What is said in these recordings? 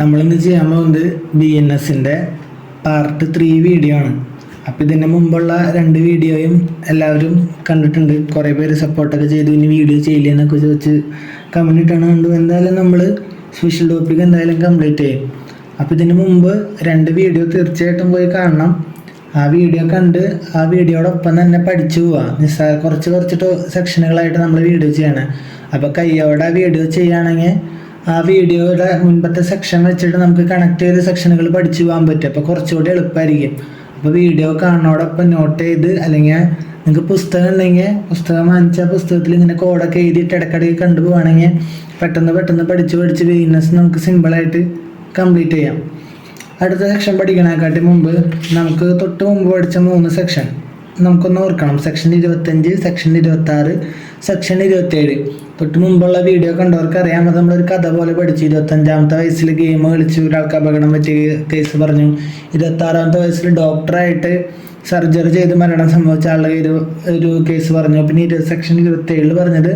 നമ്മളിന്ന് ചെയ്യാൻ പോകുന്നത് ബി എൻ എസിന്റെ പാർട്ട് ത്രീ വീഡിയോ ആണ്. അപ്പോൾ ഇതിന് മുമ്പുള്ള രണ്ട് വീഡിയോയും എല്ലാവരും കണ്ടിട്ടുണ്ട്. കുറേ പേര് സപ്പോർട്ടൊക്കെ ചെയ്തു. ഇനി വീഡിയോ ചെയ്യില്ല എന്നൊക്കെ ചോദിച്ച് കമന്റ് ഇട്ടാണ് കണ്ടു. എന്തായാലും നമ്മൾ സ്പെഷ്യൽ ടോപ്പിക് എന്തായാലും കംപ്ലീറ്റ് ചെയ്യും. അപ്പോൾ ഇതിന് മുമ്പ് രണ്ട് വീഡിയോ തീർച്ചയായിട്ടും പോയി കാണണം. ആ വീഡിയോ കണ്ട് ആ വീഡിയോടൊപ്പം തന്നെ പഠിച്ചു പോവാ. നിസ്സാര കുറച്ച് കുറച്ച് സെക്ഷനുകളായിട്ട് നമ്മൾ വീഡിയോ ചെയ്യണം. അപ്പോൾ കയ്യോടെ വീഡിയോ ചെയ്യുകയാണെങ്കിൽ ആ വീഡിയോയുടെ മുൻപത്തെ സെക്ഷൻ വെച്ചിട്ട് നമുക്ക് കണക്ട് ചെയ്ത സെക്ഷനുകൾ പഠിച്ചു പോകാൻ പറ്റും. അപ്പോൾ കുറച്ചുകൂടി എളുപ്പമായിരിക്കും അപ്പോൾ വീഡിയോ കാണുന്നതോടൊപ്പം നോട്ട് ചെയ്ത് അല്ലെങ്കിൽ നിങ്ങൾക്ക് പുസ്തകം ഉണ്ടെങ്കിൽ പുസ്തകം വാങ്ങിച്ച പുസ്തകത്തിൽ ഇങ്ങനെ കോഡൊക്കെ എഴുതിയിട്ട് ഇടയ്ക്കിടയ്ക്ക് കണ്ടുപോവാണെങ്കിൽ പെട്ടെന്ന് പെട്ടെന്ന് പഠിച്ച് പഠിച്ച് ബിസിനസ് നമുക്ക് സിമ്പിളായിട്ട് കംപ്ലീറ്റ് ചെയ്യാം. അടുത്ത സെക്ഷൻ പഠിക്കണേക്കാട്ടി മുമ്പ് നമുക്ക് തൊട്ട് മുമ്പ് പഠിച്ച മൂന്ന് സെക്ഷൻ നമുക്കൊന്ന് ഓർക്കണം. സെക്ഷൻ ഇരുപത്തഞ്ച് സെക്ഷൻ ഇരുപത്തി ആറ് സെക്ഷൻ ഇരുപത്തേഴ് തൊട്ട് മുമ്പുള്ള വീഡിയോ കണ്ടവർക്ക് അറിയാം അത് നമ്മളൊരു കഥ പോലെ പഠിച്ചു. ഇരുപത്തഞ്ചാമത്തെ വയസ്സിൽ ഗെയിം കളിച്ച്. ഒരാൾക്ക് അപകടം പറ്റിയ കേസ് പറഞ്ഞു. ഇരുപത്തി ആറാമത്തെ വയസ്സിൽ ഡോക്ടറായിട്ട് സർജറി ചെയ്ത് മരണം സംഭവിച്ച ആളുടെ ഒരു ഒരു കേസ് പറഞ്ഞു. പിന്നെ ഇരു സെക്ഷൻ ഇരുപത്തേഴിൽ പറഞ്ഞത്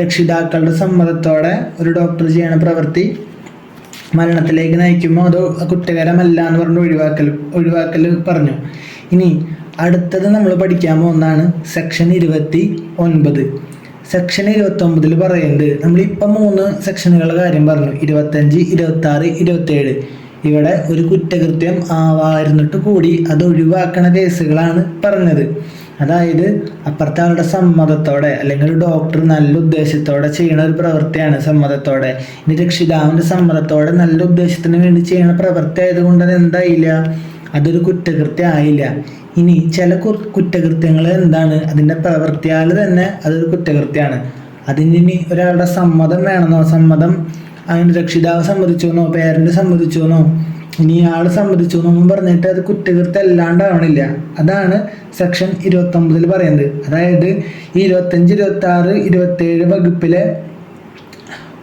രക്ഷിതാക്കളുടെ സമ്മതത്തോടെ ഒരു ഡോക്ടർ ചെയ്യണ പ്രവൃത്തി മരണത്തിലേക്ക് നയിക്കുമ്പോൾ അത് കുറ്റകരമല്ല എന്ന് പറഞ്ഞ് ഒഴിവാക്കൽ ഒഴിവാക്കൽ പറഞ്ഞു. ഇനി അടുത്തത് നമ്മൾ പഠിക്കാൻ പോകുന്നതാണ് സെക്ഷൻ ഇരുപത്തി ഒൻപത്. സെക്ഷൻ ഇരുപത്തി ഒമ്പതിൽ പറയുന്നത് നമ്മളിപ്പം മൂന്ന് സെക്ഷനുകളുടെ കാര്യം പറഞ്ഞു. ഇരുപത്തഞ്ച് ഇരുപത്തി ആറ് ഇരുപത്തേഴ്. ഇവിടെ ഒരു കുറ്റകൃത്യം ആവായിരുന്നിട്ട് കൂടി അത് ഒഴിവാക്കണ കേസുകളാണ് പറഞ്ഞത്. അതായത് അപ്പുറത്തെ ആളുടെ സമ്മതത്തോടെ അല്ലെങ്കിൽ ഒരു ഡോക്ടർ നല്ല ഉദ്ദേശത്തോടെ ചെയ്യുന്ന ഒരു പ്രവൃത്തിയാണ് സമ്മതത്തോടെ. ഇനി രക്ഷിതാവിന്റെ സമ്മതത്തോടെ നല്ല ഉദ്ദേശത്തിന് വേണ്ടി ചെയ്യുന്ന പ്രവൃത്തി ആയതുകൊണ്ട് അത് എന്തായില്ല? അതൊരു കുറ്റകൃത്യം ആയില്ല ഇനി ചില കുറ്റകൃത്യങ്ങൾ എന്താണ്? അതിന്റെ പ്രവൃത്തിയാൽ തന്നെ അതൊരു കുറ്റകൃത്യമാണ്. അതിനി ഒരാളുടെ സമ്മതം വേണമെന്നോ സമ്മതം അതിന് രക്ഷിതാവ് സമ്മതിച്ചോന്നോ പേരന്റ് സമ്മതിച്ചോന്നോ ഇനി ഇയാൾ സമ്മതിച്ചു എന്നൊന്നും പറഞ്ഞിട്ട് അത് കുറ്റകൃത്യം അല്ലാണ്ടാവണില്ല. അതാണ് സെക്ഷൻ ഇരുപത്തൊമ്പതിൽ പറയുന്നത്. അതായത് ഈ ഇരുപത്തഞ്ച് ഇരുപത്തി ആറ് ഇരുപത്തേഴ് വകുപ്പിലെ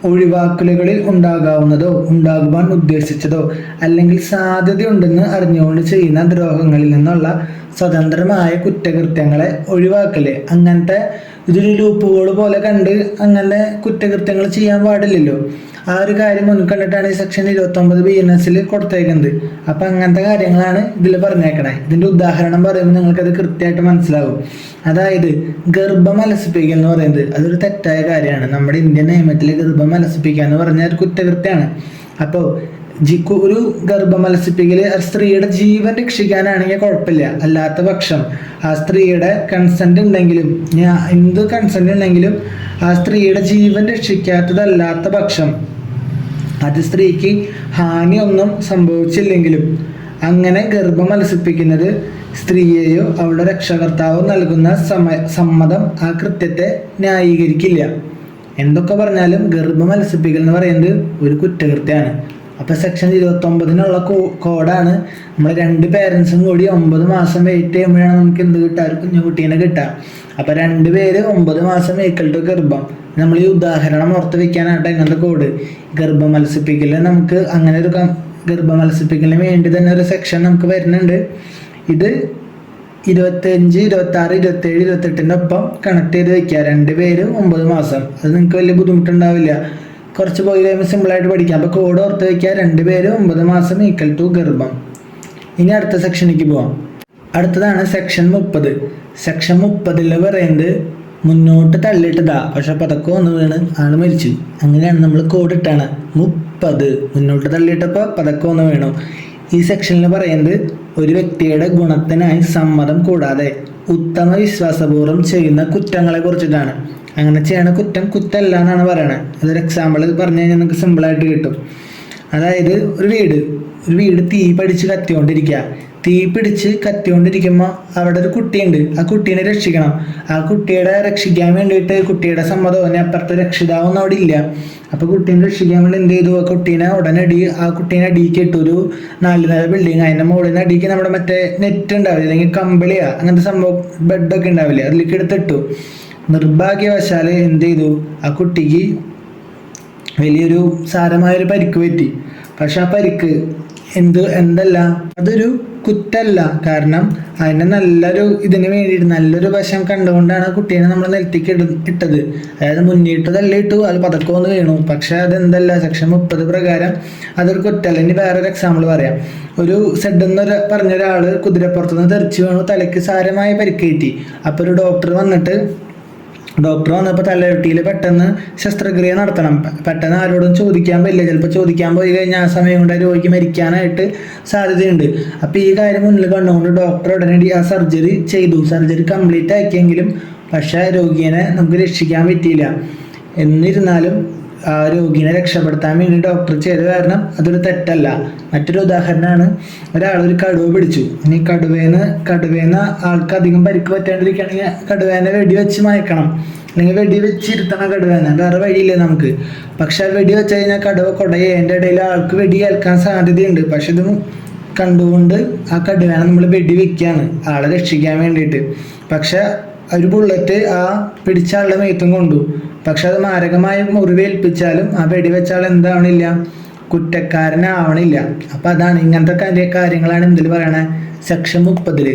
ഒഴിവാക്കലുകളിൽ ഉണ്ടാകാവുന്നതോ ഉണ്ടാകുവാൻ ഉദ്ദേശിച്ചതോ അല്ലെങ്കിൽ സാധ്യതയുണ്ടെന്ന് അറിഞ്ഞുകൊണ്ട് ചെയ്യുന്ന ദ്രോഹങ്ങളിൽ നിന്നുള്ള സ്വതന്ത്രമായ കുറ്റകൃത്യങ്ങളെ ഒഴിവാക്കൽ. അങ്ങനത്തെ ഇതൊരു ലൂപ്പുകൾ പോലെ കണ്ട് അങ്ങനെ കുറ്റകൃത്യങ്ങൾ ചെയ്യാൻ പാടില്ലല്ലോ. ആ ഒരു കാര്യം മുൻകണ്ടിട്ടാണ് ഈ സെക്ഷൻ ഇരുപത്തി ഒമ്പത് ബി എൻ എസിൽ കൊടുത്തേക്കുന്നത്. അപ്പൊ അങ്ങനത്തെ കാര്യങ്ങളാണ് ഇതിൽ പറഞ്ഞേക്കണേ. ഇതിന്റെ ഉദാഹരണം പറയുമ്പോൾ നിങ്ങൾക്കത് കൃത്യമായിട്ട് മനസ്സിലാവും അതായത് ഗർഭം അലസിപ്പിക്കൽ എന്ന് പറയുന്നത് അതൊരു തെറ്റായ കാര്യമാണ്. നമ്മുടെ ഇന്ത്യൻ നിയമത്തിൽ ഗർഭം അലസിപ്പിക്കുക എന്ന് പറഞ്ഞാൽ ഒരു കുറ്റകൃത്യമാണ്. അപ്പോൾ ജി കു- ഒരു ഗർഭം അലസിപ്പിക്കൽ സ്ത്രീയുടെ ജീവൻ രക്ഷിക്കാനാണെങ്കിൽ കുഴപ്പമില്ല. അല്ലാത്ത പക്ഷം ആ സ്ത്രീയുടെ കൺസെന്റ് ഉണ്ടെങ്കിലും എന്ത് കൺസെന്റ് ഉണ്ടെങ്കിലും ആ സ്ത്രീയുടെ ജീവൻ രക്ഷിക്കാത്തതല്ലാത്ത പക്ഷം അത് സ്ത്രീക്ക് ഹാനിയൊന്നും സംഭവിച്ചില്ലെങ്കിലും അങ്ങനെ ഗർഭം അലസിപ്പിക്കുന്നത് സ്ത്രീയെയോ അവളുടെ രക്ഷകർത്താവോ നൽകുന്ന സമ സമ്മതം ആ കൃത്യത്തെ ന്യായീകരിക്കില്ല. എന്തൊക്കെ പറഞ്ഞാലും ഗർഭം അലസിപ്പിക്കൽ എന്ന് പറയുന്നത് ഒരു കുറ്റകൃത്യമാണ് അപ്പോൾ സെക്ഷൻ ഇരുപത്തി ഒമ്പതിനുള്ള കോഡാണ്. നമ്മൾ രണ്ട് പേരൻസും കൂടി ഒമ്പത് മാസം വെയിറ്റ് ചെയ്യുമ്പോഴാണ് നമുക്ക് എന്ത് കിട്ടുക കുഞ്ഞു കുട്ടീനെ കിട്ടുക അപ്പോൾ രണ്ട് പേര് ഒമ്പത് മാസം ഈക്വൽ ഗർഭം. നമ്മൾ ഈ ഉദാഹരണം ഓർത്ത് വെക്കാനായിട്ട് ഇങ്ങനത്തെ കോഡ് ഗർഭം മത്സിപ്പിക്കൽ നമുക്ക് അങ്ങനെ ഒരു ഗർഭം മത്സിപ്പിക്കലിന് വേണ്ടി തന്നെ ഒരു സെക്ഷൻ നമുക്ക് വരുന്നുണ്ട്. ഇത് ഇരുപത്തഞ്ച് ഇരുപത്തി ആറ് ഇരുപത്തേഴ് ഇരുപത്തെട്ടിന്റെ ഒപ്പം കണക്ട് ചെയ്ത് വെക്കുക. രണ്ട് പേര് ഒമ്പത് മാസം. അത് നിങ്ങൾക്ക് വലിയ ബുദ്ധിമുട്ടുണ്ടാവില്ല. കുറച്ച് പോയി കഴിയുമ്പോൾ സിമ്പിളായിട്ട് പഠിക്കാം. അപ്പോൾ കോഡ് ഓർത്ത് വെക്കുക. രണ്ട് പേര് ഒമ്പത് മാസം ഈക്വൽ ടു ഗർഭം. ഇനി അടുത്ത സെക്ഷനിലേക്ക് പോവാം. അടുത്തതാണ് സെക്ഷൻ മുപ്പത്. സെക്ഷൻ മുപ്പതിൽ പറയുന്നത് മുന്നോട്ട് തള്ളിയിട്ടതാ. പക്ഷെ പതക്കം ഒന്ന് വീണ് ആൾ മരിച്ചു. അങ്ങനെയാണ് നമ്മൾ കോഡ് ഇട്ടാണ്. മുപ്പത്. മുന്നോട്ട് തള്ളിയിട്ടപ്പോൾ പതക്കം ഒന്ന് വീണു. ഈ സെക്ഷനിൽ പറയുന്നത് ഒരു വ്യക്തിയുടെ ഗുണത്തിനായി സമ്മതം കൂടാതെ ഉത്തമ വിശ്വാസപൂർവം ചെയ്യുന്ന കുറ്റങ്ങളെ കുറിച്ചിട്ടാണ്. അങ്ങനെ ചെയ്യണ കുറ്റം കുറ്റമല്ല എന്നാണ് പറയണത് അതൊരു എക്സാമ്പിൾ പറഞ്ഞു കഴിഞ്ഞാൽ നിങ്ങൾക്ക് സിമ്പിളായിട്ട് കിട്ടും. അതായത് ഒരു വീട്. ഒരു വീട് തീ പഠിച്ച് കത്തിക്കൊണ്ടിരിക്കുക. തീ പിടിച്ച് കത്തിക്കൊണ്ടിരിക്കുമ്പോൾ അവിടെ ഒരു കുട്ടിയുണ്ട്. ആ കുട്ടീനെ രക്ഷിക്കണം. ആ കുട്ടിയുടെ രക്ഷിക്കാൻ വേണ്ടിയിട്ട് കുട്ടിയുടെ സമ്മതവും അപ്പുറത്തെ രക്ഷിതാവൊന്നും അവിടെ ഇല്ല. അപ്പോൾ കുട്ടീനെ രക്ഷിക്കാൻ വേണ്ടി എന്ത് ചെയ്തു? ആ കുട്ടീനെ ഉടനടി ആ കുട്ടീനെ അടിക്ക് ഇട്ടു. ഒരു നാല് നില ബിൽഡിങ് അതിന്റെ മുകളിൽ നിന്ന് അടിക്ക് നമ്മുടെ മറ്റേ നെറ്റ് ഉണ്ടാവില്ല? അല്ലെങ്കിൽ കമ്പിളിയാ? അങ്ങനത്തെ സംഭവം ബെഡൊക്കെ ഉണ്ടാവില്ല? അതിലേക്ക് എടുത്തിട്ടു നിർഭാഗ്യവശാൽ എന്ത് ചെയ്തു? ആ കുട്ടിക്ക് വലിയൊരു സാരമായൊരു പരിക്ക് പറ്റി. പക്ഷെ ആ പരിക്ക് എന്ത് എന്തല്ല? അതൊരു കുറ്റല്ല. കാരണം അതിന് നല്ലൊരു ഇതിന് വേണ്ടിയിട്ട് നല്ലൊരു വശം കണ്ടുകൊണ്ടാണ് കുട്ടീനെ നമ്മൾ നിലത്തേക്ക് ഇട ഇട്ടത്. അതായത് മുന്നിട്ട് ഇട്ടു അത് പതക്കം ഒന്ന് വീണു. പക്ഷെ അതെന്തല്ല സെക്ഷൻ മുപ്പത് പ്രകാരം അതൊരു കുറ്റല്ല. ഇനി വേറൊരു എക്സാമ്പിൾ പറയാം. ഒരു സെഡ് എന്ന് പറഞ്ഞ ഒരാൾ കുതിരപ്പുറത്തുനിന്ന് തെറിച്ചു വീണു തലയ്ക്ക് സാരമായ പരിക്കേറ്റി. അപ്പൊ ഒരു ഡോക്ടർ വന്നിട്ട് ഡോക്ടർ വന്നപ്പോൾ തലവെട്ടിയിൽ പെട്ടെന്ന് ശസ്ത്രക്രിയ നടത്തണം. പെട്ടെന്ന് ആരോടും ചോദിക്കാൻ പറ്റില്ല. ചിലപ്പോൾ ചോദിക്കാൻ പോയി കഴിഞ്ഞാൽ ആ സമയം കൊണ്ട് രോഗിക്ക് മരിക്കാനായിട്ട് സാധ്യതയുണ്ട്. അപ്പോൾ ഈ കാര്യം മുന്നിൽ കണ്ടുകൊണ്ട് ഡോക്ടർ ഉടനടി ആ സർജറി ചെയ്തു. സർജറി കംപ്ലീറ്റ് ആക്കിയെങ്കിലും പക്ഷേ രോഗിയെ നമുക്ക് രക്ഷിക്കാൻ പറ്റിയില്ല. എന്നിരുന്നാലും ആ രോഗിനെ രക്ഷപ്പെടുത്താൻ വേണ്ടി ഡോക്ടർ ചെയ്ത് കാരണം അതൊരു തെറ്റല്ല. മറ്റൊരു ഉദാഹരണമാണ് ഒരാൾ ഒരു കടുവ പിടിച്ചു. ഇനി കടുവേന്ന് കടുവേന്ന് ആൾക്ക് അധികം പരിക്ക് പറ്റാണ്ടിരിക്കുകയാണെങ്കിൽ കടുവേനെ വെടി വെച്ച് മയക്കണം. അല്ലെങ്കിൽ വെടി വെച്ചിരുത്തണം കടുവേനെ. വേറെ വഴിയില്ല നമുക്ക്? പക്ഷെ വെടി വെച്ച് കഴിഞ്ഞാൽ കടുവ കൊടയെ. എന്റെ ഇടയിൽ ആൾക്ക് വെടി ഏൽക്കാൻ സാധ്യതയുണ്ട്. പക്ഷെ ഇത് കണ്ടുകൊണ്ട് ആ കടുവേനെ നമ്മൾ വെടി വെക്കുകയാണ്. ആളെ രക്ഷിക്കാൻ വേണ്ടിയിട്ട്. പക്ഷെ ഒരു ബുള്ളറ്റ് ആ പിടിച്ച ആളുടെ മേത്തും കൊണ്ടു. പക്ഷെ അത് മാരകമായ മുറിവേൽപ്പിച്ചാലും ആ വെടിവെച്ചാൽ എന്താവണില്ല? കുറ്റക്കാരനാവണില്ല. അപ്പൊ അതാണ് ഇങ്ങനത്തെ കാര്യ കാര്യങ്ങളാണ് എന്തിൽ പറയണേ. സെക്ഷൻ മുപ്പതിൽ.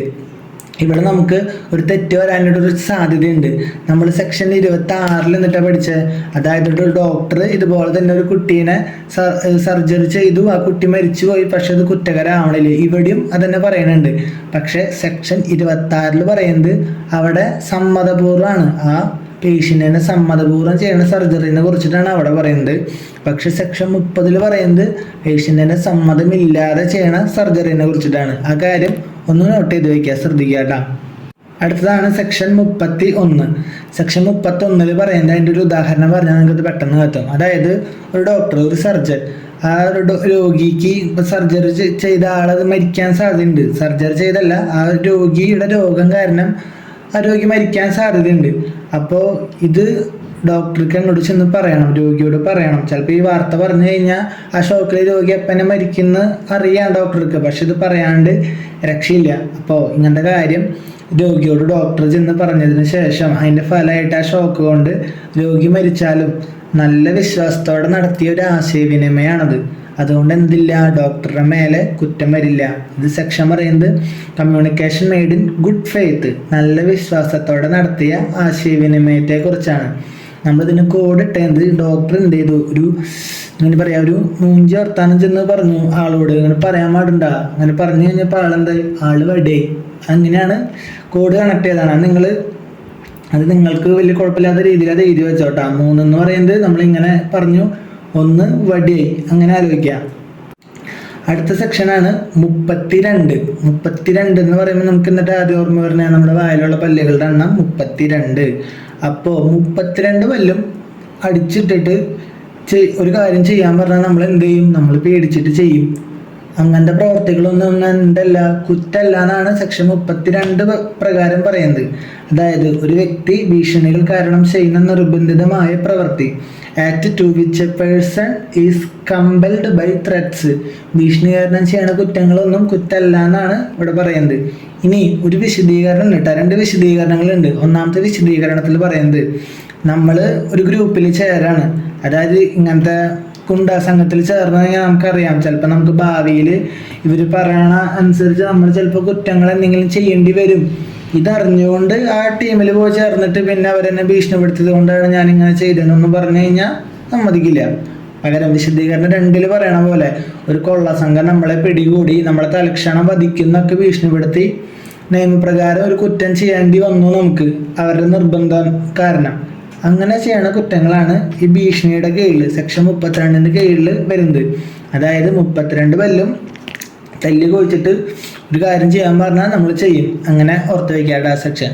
ഇവിടെ നമുക്ക് ഒരു തെറ്റ് വരാനായിട്ട് ഒരു സാധ്യതയുണ്ട്. നമ്മൾ സെക്ഷൻ ഇരുപത്തി ആറിൽ എന്നിട്ടാണ് പഠിച്ചത് അതായത് ഒരു ഡോക്ടർ ഇതുപോലെ തന്നെ ഒരു കുട്ടീനെ സർജറി ചെയ്തു. ആ കുട്ടി മരിച്ചു പോയി പക്ഷെ അത് കുറ്റകരാവണില്ലേ. ഇവിടെയും അതന്നെ പറയുന്നുണ്ട് പക്ഷെ സെക്ഷൻ ഇരുപത്തി ആറിൽ പറയുന്നത് അവിടെ സമ്മതപൂർവമാണ്. ആ പേഷ്യന്റിനെ സമ്മതപൂർവം ചെയ്യുന്ന സർജറിനെ കുറിച്ചിട്ടാണ് അവിടെ പറയുന്നത്. പക്ഷേ സെക്ഷൻ മുപ്പതിൽ പറയുന്നത് പേഷ്യന്റിനെ സമ്മതമില്ലാതെ ചെയ്യണ സർജറിനെ കുറിച്ചിട്ടാണ്. ആ കാര്യം ഒന്ന് നോട്ട് ചെയ്ത് വയ്ക്കുക ശ്രദ്ധിക്കുക അടുത്തതാണ് സെക്ഷൻ മുപ്പത്തി ഒന്ന് സെക്ഷൻ മുപ്പത്തി ഒന്നിൽ പറയുന്നത് അതിന്റെ ഒരു ഉദാഹരണം പറഞ്ഞാൽ നിങ്ങൾക്ക് പെട്ടെന്ന് കത്തും അതായത് ഒരു ഡോക്ടർ ഒരു സർജൻ ആ ഒരു രോഗിക്ക് സർജറി ചെയ്ത ആളത് മരിക്കാൻ സാധ്യതയുണ്ട്. സർജറി ചെയ്തല്ല ആ രോഗിയുടെ രോഗം കാരണം ആ രോഗി മരിക്കാൻ സാധ്യതയുണ്ട്. അപ്പോൾ ഇത് ഡോക്ടർക്ക് എന്നോട് ചെന്ന് പറയണം രോഗിയോട് പറയണം. ചിലപ്പോൾ ഈ വാർത്ത പറഞ്ഞു കഴിഞ്ഞാൽ ആ ഷോക്കിൽ രോഗി എപ്പനെ മരിക്കുന്ന അറിയാം ഡോക്ടർക്ക് പക്ഷെ ഇത് പറയാണ്ട് രക്ഷയില്ല. അപ്പോൾ ഇങ്ങനത്തെ കാര്യം രോഗിയോട് ഡോക്ടർ ചെന്ന് പറഞ്ഞതിന് ശേഷം അതിന്റെ ഫലമായിട്ട് ആ ഷോക്ക് കൊണ്ട് രോഗി മരിച്ചാലും നല്ല വിശ്വാസത്തോടെ നടത്തിയ ഒരു ആശയവിനിമയമാണത് അതുകൊണ്ട് എന്തില്ല ഡോക്ടറുടെ മേലെ കുറ്റം വരില്ല. ഇത് സെക്ഷൻ പറയുന്നത് communication made in good faith നല്ല വിശ്വാസത്തോടെ നടത്തിയ ആശയവിനിമയത്തെ കുറിച്ചാണ് നമ്മളിതിന് കോഡ് ഇട്ടത് ഡോക്ടർ എന്ത് ചെയ്തു? ഒരു ഇങ്ങനെ പറയാ ഒരു മൂഞ്ചി വർത്താനം ചെന്ന് പറഞ്ഞു ആളോട്. ഇങ്ങനെ പറയാൻ പാടുണ്ട? അങ്ങനെ പറഞ്ഞു കഴിഞ്ഞപ്പോൾ ആളെന്ത് ആൾ വടേ. അങ്ങനെയാണ് കോഡ് കണക്ട് ചെയ്തതാണ്. നിങ്ങൾ അത് നിങ്ങൾക്ക് വലിയ കുഴപ്പമില്ലാത്ത രീതിയിൽ അത് എഴുതി വെച്ചോട്ടാ. മൂന്നെന്ന് പറയുന്നത് നമ്മളിങ്ങനെ പറഞ്ഞു ഒന്ന് വടിയായി അങ്ങനെ ആലോചിക്കാം അടുത്ത സെക്ഷനാണ് മുപ്പത്തിരണ്ട്. മുപ്പത്തിരണ്ട് എന്ന് പറയുമ്പോൾ നമുക്ക് എന്നിട്ട് ആദ്യം ഓർമ്മ പറഞ്ഞാൽ നമ്മുടെ വായിലുള്ള പല്ലുകളുടെ എണ്ണം മുപ്പത്തിരണ്ട്. അപ്പോൾ മുപ്പത്തിരണ്ട് പല്ലും അടിച്ചിട്ടിട്ട് ഒരു കാര്യം ചെയ്യാൻ പറഞ്ഞാൽ നമ്മൾ എന്ത് ചെയ്യും? നമ്മൾ പേടിച്ചിട്ട് ചെയ്യും. അങ്ങനത്തെ പ്രവർത്തികളൊന്നും എന്തല്ല കുറ്റല്ല എന്നാണ് സെക്ഷൻ മുപ്പത്തിരണ്ട് പ്രകാരം പറയുന്നത്. അതായത് ഒരു വ്യക്തി ഭീഷണികൾ കാരണം ചെയ്യുന്ന നിർബന്ധിതമായ പ്രവൃത്തി. Act to which a person is compelled by threats ഭീഷണി കാരണം ചെയ്യുന്ന കുറ്റങ്ങളൊന്നും കുറ്റമല്ല എന്നാണ് ഇവിടെ പറയുന്നത്. ഇനി ഒരു വിശദീകരണം ഉണ്ട് രണ്ട് വിശദീകരണങ്ങളുണ്ട്. ഒന്നാമത്തെ വിശദീകരണത്തിൽ പറയുന്നത് നമ്മൾ ഒരു ഗ്രൂപ്പിൽ ചേരാണ്. അതായത് ഇങ്ങനത്തെ കുണ്ടാ സംഘത്തിൽ ചേർന്ന് കഴിഞ്ഞാൽ നമുക്കറിയാം. ചിലപ്പോൾ നമുക്ക് ഭാവിയിൽ ഇവർ പറയണ അനുസരിച്ച് നമ്മൾ ചിലപ്പോൾ കുറ്റങ്ങൾ എന്തെങ്കിലും ചെയ്യേണ്ടി വരും. ഇതറിഞ്ഞുകൊണ്ട് ആ ടീമിൽ പോയി ചേർന്നിട്ട് പിന്നെ അവരെന്നെ ഭീഷണിപ്പെടുത്തിയത് കൊണ്ടാണ് ഞാൻ ഇങ്ങനെ ചെയ്തതെന്നൊന്ന് പറഞ്ഞു കഴിഞ്ഞാൽ സമ്മതിക്കില്ല. പകരം വിശദീകരണം രണ്ടിൽ പറയണ പോലെ ഒരു കൊള്ള സംഘം നമ്മളെ പിടികൂടി നമ്മളെ തലക്ഷണം വധിക്കുന്നൊക്കെ ഭീഷണിപ്പെടുത്തി നിയമപ്രകാരം ഒരു കുറ്റം ചെയ്യേണ്ടി വന്നു നമുക്ക്. അവരുടെ നിർബന്ധം കാരണം. അങ്ങനെ ചെയ്യണ കുറ്റങ്ങളാണ് ഈ ഭീഷണിയുടെ കീഴിൽ സെക്ഷൻ മുപ്പത്തിരണ്ടിന്റെ കീഴിൽ വരുന്നത്. അതായത് മുപ്പത്തിരണ്ട് വല്ലും തല്ലി കുഴിച്ചിട്ട് ഒരു കാര്യം ചെയ്യാൻ പറഞ്ഞാൽ നമ്മൾ ചെയ്യും. അങ്ങനെ ഓർത്ത് വയ്ക്കാട്ടെ ആ സെക്ഷൻ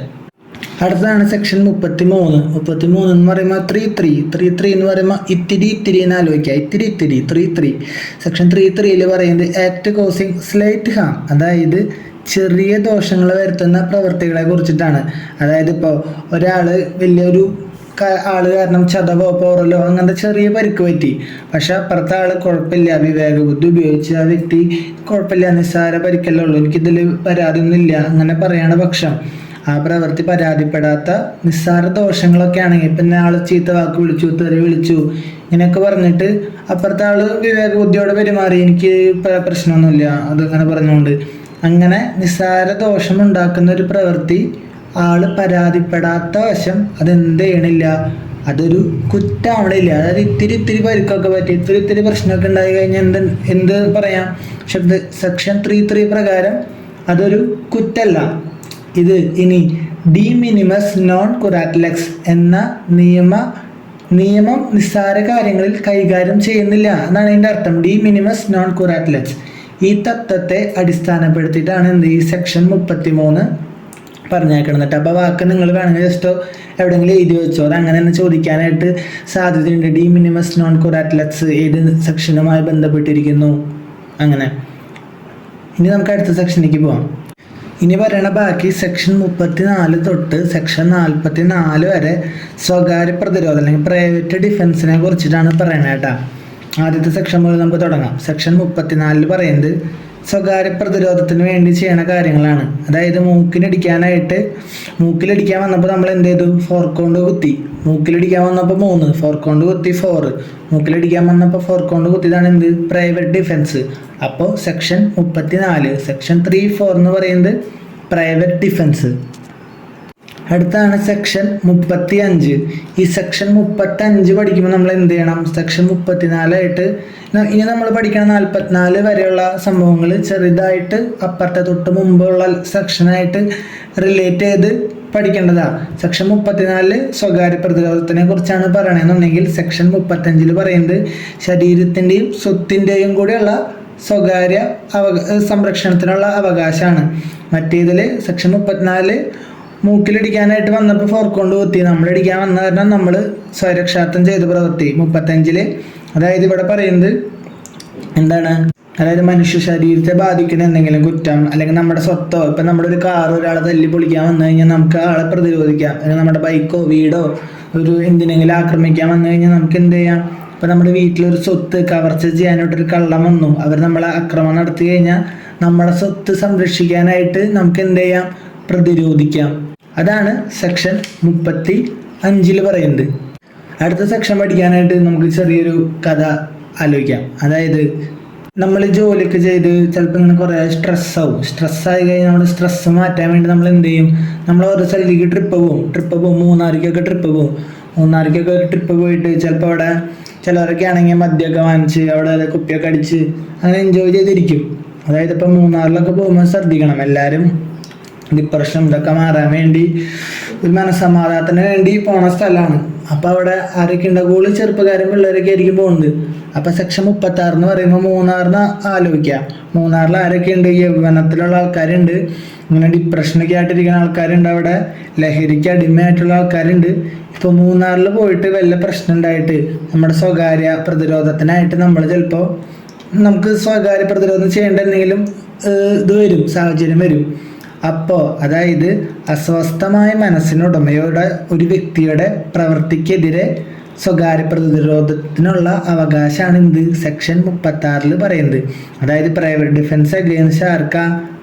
അടുത്തതാണ് സെക്ഷൻ മുപ്പത്തി മൂന്ന് മുപ്പത്തി മൂന്ന് എന്ന് പറയുമ്പോൾ ത്രീ ത്രീ ത്രീ ത്രീ എന്ന് പറയുമ്പോൾ ഇത്തിരി ഇത്തിരി എന്ന് ആലോചിക്കുക ഇത്തിരി ഇത്തിരി ത്രീ ത്രീ സെക്ഷൻ ത്രീ ത്രീയിൽ പറയുന്നത് ആക്ട് കോസിങ് സ്ലൈറ്റ് ഹാം അതായത് ചെറിയ ദോഷങ്ങൾ വരുത്തുന്ന പ്രവൃത്തികളെ കുറിച്ചിട്ടാണ്. അതായത് ഇപ്പോൾ ഒരാൾ വലിയൊരു ആൾ കാരണം ചതവോ പോറലോ അങ്ങനത്തെ ചെറിയ പരിക്ക് പറ്റി. പക്ഷെ അപ്പുറത്തെ ആൾ കുഴപ്പമില്ല. വിവേക ബുദ്ധി ഉപയോഗിച്ച് ആ വ്യക്തി കുഴപ്പമില്ല. നിസ്സാര പരിക്കല്ലേ ഉള്ളൂ. എനിക്കിതിൽ പരാതിയൊന്നുമില്ല. അങ്ങനെ പറയണ പക്ഷം. ആ പ്രവൃത്തി പരാതിപ്പെടാത്ത നിസ്സാര ദോഷങ്ങളൊക്കെ ആണെങ്കിൽ പിന്നെ ആൾ ചീത്ത വാക്ക് വിളിച്ചു തെറി വിളിച്ചു ഇങ്ങനെയൊക്കെ പറഞ്ഞിട്ട് അപ്പുറത്തെ ആൾ വിവേകബുദ്ധിയോടെ പെരുമാറി. എനിക്ക് പ്ര- പ്രശ്നമൊന്നുമില്ല. അതങ്ങനെ പറഞ്ഞുകൊണ്ട്. അങ്ങനെ നിസ്സാര ദോഷം ഉണ്ടാക്കുന്ന ഒരു പ്രവൃത്തി ആൾ പരാതിപ്പെടാത്ത വശം അതെന്ത് ചെയ്യണില്ല? അതൊരു കുറ്റാവണില്ല. അതായത് ഇത്തിരി ഇത്തിരി പരിക്കൊക്കെ പറ്റി ഇത്തിരി ഇത്തിരി പ്രശ്നമൊക്കെ ഉണ്ടായി കഴിഞ്ഞാൽ എന്ത് എന്ത് പറയാം? ശബ്ദ സെക്ഷൻ ത്രീ ത്രീ പ്രകാരം അതൊരു കുറ്റല്ല. ഇത് ഇനി ഡി മിനിമസ് നോൺ കുറാറ്റ്ലെക്സ് എന്ന നിയമ നിയമം നിസ്സാര കാര്യങ്ങളിൽ കൈകാര്യം ചെയ്യുന്നില്ല. എന്നാണ് ഇതിന്റെ അർത്ഥം. ഡി മിനിമസ് നോൺ കുറാറ്റ്ലെക്സ് ഈ തത്വത്തെ അടിസ്ഥാനപ്പെടുത്തിയിട്ടാണ് എന്ത് ഈ സെക്ഷൻ മുപ്പത്തി മൂന്ന് പറഞ്ഞേക്കണം. എന്നിട്ട് അപ്പോൾ വാക്ക് നിങ്ങൾ വേണമെങ്കിൽ ജസ്റ്റ് എവിടെയെങ്കിലും എഴുതി വെച്ചോ. അത് അങ്ങനെ തന്നെ ചോദിക്കാനായിട്ട് സാധ്യതയുണ്ട്. ഡി മിനിമസ് നോൺ കുറാറ്റ്ലെക്സ് ഏത് സെക്ഷനുമായി ബന്ധപ്പെട്ടിരിക്കുന്നു? അങ്ങനെ. ഇനി നമുക്ക് അടുത്ത സെക്ഷനിലേക്ക് പോവാം. ഇനി പറയണ ബാക്കി സെക്ഷൻ മുപ്പത്തി നാല് തൊട്ട് സെക്ഷൻ നാൽപ്പത്തി നാല് വരെ സ്വകാര്യ പ്രതിരോധം അല്ലെങ്കിൽ പ്രൈവറ്റ് ഡിഫൻസിനെ കുറിച്ചിട്ടാണ് പറയണത് കേട്ടാ. ആദ്യത്തെ സെക്ഷൻ മുതൽ നമുക്ക് തുടങ്ങാം. സെക്ഷൻ മുപ്പത്തിനാലിൽ പറയുന്നത് സ്വകാര്യ പ്രതിരോധത്തിന് വേണ്ടി ചെയ്യണ കാര്യങ്ങളാണ്. അതായത് മൂക്കിനടിക്കാനായിട്ട് മൂക്കിലടിക്കാൻ വന്നപ്പോൾ നമ്മൾ എന്ത് ചെയ്തു? ഫോർക്കോണ്ട് കുത്തി. മൂക്കിലടിക്കാൻ വന്നപ്പോൾ മൂന്ന് ഫോർ ഫോർക്കോണ്ട് കുത്തി ഫോറ് മൂക്കിലടിക്കാൻ വന്നപ്പോൾ ഫോർ ഫോർക്കോണ്ട് കുത്തിയതാണ് എന്ത്? പ്രൈവറ്റ് ഡിഫൻസ് അപ്പോൾ സെക്ഷൻ മുപ്പത്തി നാല് സെക്ഷൻ ത്രീ ഫോർ എന്ന് പറയുന്നത് പ്രൈവറ്റ് ഡിഫൻസ് അടുത്താണ് സെക്ഷൻ മുപ്പത്തി അഞ്ച് ഈ സെക്ഷൻ മുപ്പത്തി അഞ്ച് പഠിക്കുമ്പോൾ നമ്മൾ എന്ത് ചെയ്യണം? സെക്ഷൻ മുപ്പത്തിനാലായിട്ട് ഇനി നമ്മൾ പഠിക്കണം നാൽപ്പത്തിനാല് വരെയുള്ള സംഭവങ്ങൾ ചെറുതായിട്ട് അപ്പുറത്തെ തൊട്ട് മുമ്പുള്ള സെക്ഷനായിട്ട് റിലേറ്റ് ചെയ്ത് പഠിക്കേണ്ടതാ. സെക്ഷൻ മുപ്പത്തിനാലിൽ സ്വകാര്യ പ്രതിരോധത്തിനെ കുറിച്ചാണ് പറയണമെന്നുണ്ടെങ്കിൽ സെക്ഷൻ മുപ്പത്തഞ്ചിൽ പറയുന്നത് ശരീരത്തിന്റെയും സ്വത്തിന്റെയും കൂടെയുള്ള സ്വകാര്യ അവ സംരക്ഷണത്തിനുള്ള അവകാശമാണ് മറ്റേതിൽ സെക്ഷൻ മുപ്പത്തിനാല് മൂക്കിലടിക്കാനായിട്ട് വന്നപ്പോൾ ഫോർക്കൊണ്ട് കുത്തി. നമ്മളടിക്കാൻ വന്ന കാരണം നമ്മൾ സ്വരക്ഷാർത്ഥം ചെയ്ത് പ്രവർത്തി മുപ്പത്തഞ്ചിൽ. അതായത് ഇവിടെ പറയുന്നത് എന്താണ്? അതായത് മനുഷ്യ ശരീരത്തെ ബാധിക്കുന്ന എന്തെങ്കിലും കുറ്റം അല്ലെങ്കിൽ നമ്മുടെ സ്വത്തോ ഇപ്പം നമ്മുടെ ഒരു കാർ ഒരാളെ തല്ലി പൊളിക്കാൻ വന്നു കഴിഞ്ഞാൽ നമുക്ക് ആളെ പ്രതിരോധിക്കാം. അല്ലെങ്കിൽ നമ്മുടെ ബൈക്കോ വീടോ ഒരു എന്തിനെങ്കിലും ആക്രമിക്കാൻ വന്നു കഴിഞ്ഞാൽ നമുക്ക് എന്ത് ചെയ്യാം? ഇപ്പം നമ്മുടെ വീട്ടിലൊരു സ്വത്ത് കവർച്ച ചെയ്യാനായിട്ടൊരു കള്ളം വന്നു. അവർ നമ്മളെ ആക്രമണം നടത്തി കഴിഞ്ഞാൽ നമ്മളെ സ്വത്ത് സംരക്ഷിക്കാനായിട്ട് നമുക്ക് എന്ത് ചെയ്യാം? പ്രതിരോധിക്കാം. അതാണ് സെക്ഷൻ മുപ്പത്തി അഞ്ചിൽ പറയുന്നത്. അടുത്ത സെക്ഷൻ പഠിക്കാനായിട്ട് നമുക്ക് ചെറിയൊരു കഥ ആലോചിക്കാം. അതായത് നമ്മൾ ജോലിയൊക്കെ ചെയ്ത് ചിലപ്പോൾ ഇങ്ങനെ കുറേ സ്ട്രെസ്സാവും സ്ട്രെസ്സായി കഴിഞ്ഞാൽ നമ്മൾ സ്ട്രെസ് മാറ്റാൻ വേണ്ടി നമ്മൾ എന്ത് ചെയ്യും? നമ്മൾ ഓരോ സ്ഥലത്തേക്ക് ട്രിപ്പ് പോകും. ട്രിപ്പ് പോകും മൂന്നാറിക്കൊക്കെ ട്രിപ്പ് പോകും. മൂന്നാറിക്കൊക്കെ ഒരു ട്രിപ്പ് പോയിട്ട് ചിലപ്പോൾ അവിടെ ചിലവരൊക്കെ ആണെങ്കിൽ മദ്യമൊക്കെ വാങ്ങിച്ച് അവിടെ കുപ്പിയൊക്കെ അടിച്ച് അങ്ങനെ എൻജോയ് ചെയ്തിരിക്കും. അതായത് ഇപ്പം മൂന്നാറിലൊക്കെ പോകുമ്പോൾ ശ്രദ്ധിക്കണം എല്ലാവരും. ഡിപ്രഷൻ ഇതൊക്കെ മാറാൻ വേണ്ടി ഒരു മനസ്സമാധാനത്തിന് വേണ്ടി പോണ സ്ഥലമാണ് അപ്പോൾ അവിടെ ആരൊക്കെ ഉണ്ട്? കൂടുതൽ ചെറുപ്പക്കാരും പിള്ളേരൊക്കെ ആയിരിക്കും പോകുന്നത്. അപ്പോൾ സെക്ഷൻ മുപ്പത്തി ആറ് എന്ന് പറയുമ്പോൾ മൂന്നാറിന് ആലോചിക്കാം. മൂന്നാറിൽ ആരൊക്കെ ഉണ്ട്? യൗവനത്തിലുള്ള ആൾക്കാരുണ്ട്. ഇങ്ങനെ ഡിപ്രഷനൊക്കെ ആയിട്ടിരിക്കുന്ന ആൾക്കാരുണ്ട് അവിടെ. ലഹരിക്ക് അടിമയായിട്ടുള്ള ആൾക്കാരുണ്ട്. ഇപ്പോൾ മൂന്നാറിൽ പോയിട്ട് വല്ല പ്രശ്നം ഉണ്ടായിട്ട് നമ്മുടെ സ്വകാര്യ പ്രതിരോധത്തിനായിട്ട് നമ്മൾ ചിലപ്പോൾ നമുക്ക് സ്വകാര്യ പ്രതിരോധം ചെയ്യേണ്ട എന്തെങ്കിലും ഇത് വരും സാഹചര്യം വരും. അപ്പോൾ അതായത് അസ്വസ്ഥമായ മനസ്സിനുടമയുടെ ഒരു വ്യക്തിയുടെ പ്രവൃത്തിക്കെതിരെ സ്വകാര്യ പ്രതിരോധത്തിനുള്ള അവകാശമാണ് എന്ത് സെക്ഷൻ മുപ്പത്തി ആറിൽ പറയുന്നത്. അതായത് പ്രൈവറ്റ് ഡിഫൻസ് അഗെയിൻസ്റ്റ് ആർക്ക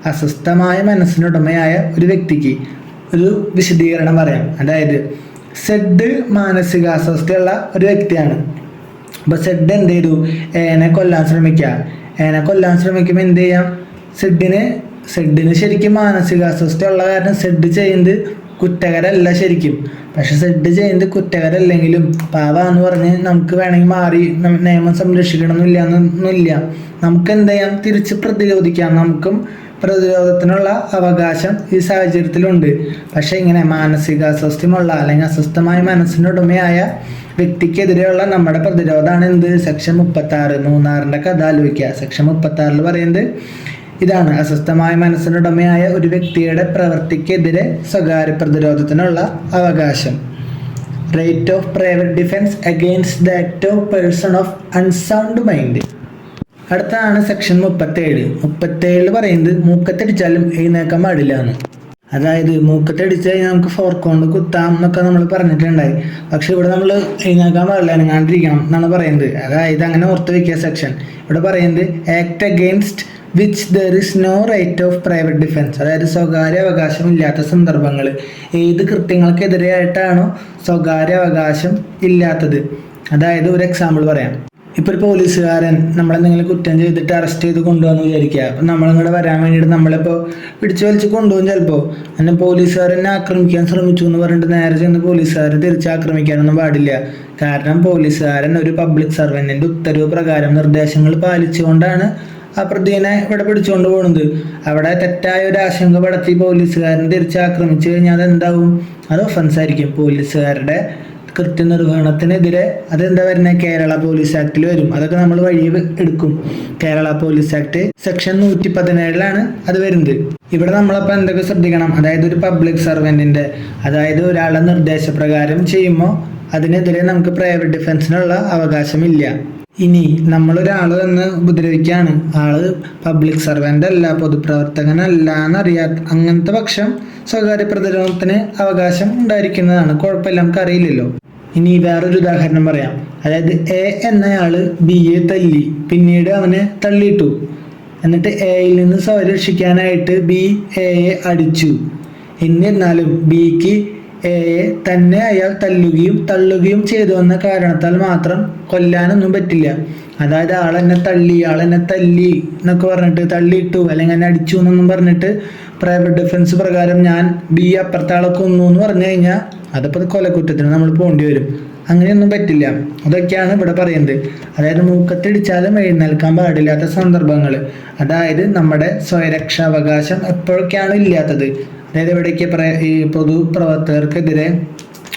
അസ്വസ്ഥമായ മനസ്സിനുടമയായ ഒരു വ്യക്തിക്ക് ഒരു വിശദീകരണം പറയാം. അതായത് സെഡ് മാനസികാസ്വസ്ഥയുള്ള ഒരു വ്യക്തിയാണ്. അപ്പൊ സെഡ് എന്ത് ചെയ്തു? ഏനെ കൊല്ലാൻ ശ്രമിക്കുക. ഏനെ കൊല്ലാൻ ശ്രമിക്കുമ്പോൾ എന്ത് ചെയ്യാം? സെഡിന് സെഡിന് ശരിക്കും മാനസികാസ്വസ്ഥ ഉള്ള കാരണം സെഡ് ചെയ്യുന്നത് കുറ്റകരല്ല ശരിക്കും. പക്ഷെ സെഡ് ചെയ്യുന്നത് കുറ്റകരല്ലെങ്കിലും പാവാന്ന് പറഞ്ഞ് നമുക്ക് വേണമെങ്കിൽ മാറി നിയമം സംരക്ഷിക്കണമെന്നില്ല എന്നൊന്നുമില്ല. നമുക്ക് എന്ത് ചെയ്യാം തിരിച്ച് പ്രതിരോധിക്കാം. നമുക്കും പ്രതിരോധത്തിനുള്ള അവകാശം ഈ സാഹചര്യത്തിലുണ്ട്. പക്ഷെ ഇങ്ങനെ മാനസികാസ്വസ്ഥ്യമുള്ള അല്ലെങ്കിൽ അസ്വസ്ഥമായ മനസ്സിനുടമയായ വ്യക്തിക്കെതിരെയുള്ള നമ്മുടെ പ്രതിരോധമാണ് എന്ത്? സെക്ഷൻ മുപ്പത്തി ആറ് മൂന്നാറിന്റെ കഥ ആലോചിക്കുക. സെക്ഷൻ മുപ്പത്തി ആറിൽ പറയുന്നത് ഇതാണ് അസ്വസ്ഥമായ മനസ്സിനുടമയായ ഒരു വ്യക്തിയുടെ പ്രവൃത്തിക്കെതിരെ സ്വകാര്യ പ്രതിരോധത്തിനുള്ള അവകാശം. Right of private defence against that of person of unsound mind അടുത്താണ് സെക്ഷൻ മുപ്പത്തേഴ്. മുപ്പത്തേഴിൽ പറയുന്നത് മൂക്കത്തടിച്ചാലും എഴുന്നേക്കാൻ പാടില്ല അതായത് മൂക്കത്തടിച്ച് കഴിഞ്ഞാൽ നമുക്ക് ഫോർക്കോണ്ട് കുത്താം എന്നൊക്കെ നമ്മൾ പറഞ്ഞിട്ടുണ്ടായി. പക്ഷെ ഇവിടെ നമ്മൾ എഴുന്നേക്കാൻ പാടില്ല അനങ്ങാണ്ടിരിക്കണം എന്നാണ് പറയുന്നത്. അതായത് അങ്ങനെ ഓർത്ത് വെക്കുക സെക്ഷൻ ഇവിടെ പറയുന്നത് act against which there is no right of private defence അതായത് സ്വകാര്യ അവകാശം ഇല്ലാത്ത സന്ദർഭങ്ങൾ ഏത് കൃത്യങ്ങൾക്കെതിരെയായിട്ടാണോ സ്വകാര്യ അവകാശം ഇല്ലാത്തത്? അതായത് ഒരു എക്സാമ്പിൾ പറയാം. ഇപ്പോൾ ഒരു പോലീസുകാരൻ നമ്മളെന്തെങ്കിലും കുറ്റം ചെയ്തിട്ട് അറസ്റ്റ് ചെയ്ത് കൊണ്ടുവന്ന് വിചാരിക്കുക. അപ്പം നമ്മളിങ്ങോട്ട് വരാൻ വേണ്ടിയിട്ട് നമ്മളിപ്പോൾ പിടിച്ചു വലിച്ച് കൊണ്ടുപോകും ചിലപ്പോൾ എന്നെ പോലീസുകാരനെ ആക്രമിക്കാൻ ശ്രമിച്ചു എന്ന് പറഞ്ഞിട്ട് നേരെ ചെന്ന് പോലീസുകാരൻ തിരിച്ച് ആക്രമിക്കാനൊന്നും പാടില്ല. കാരണം പോലീസുകാരൻ ഒരു പബ്ലിക് സർവന്റിന്റെ ഉത്തരവ് പ്രകാരം നിർദ്ദേശങ്ങൾ പാലിച്ചുകൊണ്ടാണ് ആ പ്രതിനെ ഇവിടെ പിടിച്ചുകൊണ്ട് പോകുന്നത് അവിടെ തെറ്റായ ഒരു ആശങ്ക പടത്തി പോലീസുകാരൻ തിരിച്ചാക്രമിച്ചു കഴിഞ്ഞാൽ അതെന്താവും? അത് ഒഫൻസ് ആയിരിക്കും. പോലീസുകാരുടെ കൃത്യനിർവഹണത്തിനെതിരെ അതെന്താ വരുന്നത് കേരള പോലീസ് ആക്ടിൽ വരും. അതൊക്കെ നമ്മൾ വഴി എടുക്കും. കേരള പോലീസ് ആക്ട് സെക്ഷൻ നൂറ്റി പതിനേഴിലാണ് അത് വരുന്നത്. ഇവിടെ നമ്മളപ്പോൾ എന്തൊക്കെ ശ്രദ്ധിക്കണം? അതായത് ഒരു പബ്ലിക് സർവന്റിന്റെ അതായത് ഒരാളുടെ നിർദ്ദേശപ്രകാരം ചെയ്യുമ്പോൾ അതിനെതിരെ നമുക്ക് പ്രൈവറ്റ് ഡിഫൻസിനുള്ള അവകാശമില്ല. ഇനി നമ്മളൊരാൾ വന്ന് ഉപദ്രവിക്കുകയാണ് ആൾ പബ്ലിക് സർവന്റ് അല്ല പൊതുപ്രവർത്തകനല്ല എന്നറിയാത്ത അങ്ങനത്തെ പക്ഷം സ്വകാര്യ പ്രതിരോധത്തിന് അവകാശം ഉണ്ടായിരിക്കുന്നതാണ്. കുഴപ്പമില്ല നമുക്കറിയില്ലല്ലോ. ഇനി വേറൊരു ഉദാഹരണം പറയാം. അതായത് എ എന്നയാൾ ബി എ തല്ലി. പിന്നീട് അവനെ തള്ളിയിട്ടു. എന്നിട്ട് എയിൽ നിന്ന് സംരക്ഷിക്കാനായിട്ട് ബി എയെ അടിച്ചു. എന്നിരുന്നാലും ബിക്ക് എയെ തന്നെ അയാൾ തല്ലുകയും തള്ളുകയും ചെയ്തു എന്ന കാരണത്താൽ മാത്രം കൊല്ലാനൊന്നും പറ്റില്ല. അതായത് ആളെന്നെ തള്ളി ആളെന്നെ തല്ലി എന്നൊക്കെ പറഞ്ഞിട്ട് തള്ളിയിട്ടു അല്ലെങ്കിൽ എന്നെ അടിച്ചു എന്നൊന്നും പറഞ്ഞിട്ട് പ്രൈവറ്റ് ഡിഫൻസ് പ്രകാരം ഞാൻ ബി അപ്പുറത്തെ ആളെ കൊന്നു എന്ന് പറഞ്ഞു കഴിഞ്ഞാൽ അതിപ്പോൾ കൊലക്കുറ്റത്തിന് നമ്മൾ പോകേണ്ടി വരും. അങ്ങനെയൊന്നും പറ്റില്ല. അതൊക്കെയാണ് ഇവിടെ പറയുന്നത് അതായത് മൂക്കത്തിടിച്ചാലും എഴുന്നേൽക്കാൻ പാടില്ലാത്ത സന്ദർഭങ്ങൾ അതായത് നമ്മുടെ സ്വയരക്ഷാവകാശം എപ്പോഴൊക്കെയാണ് ഇല്ലാത്തത്? അതായത് ഇവിടേക്ക് ഈ പൊതുപ്രവർത്തകർക്കെതിരെ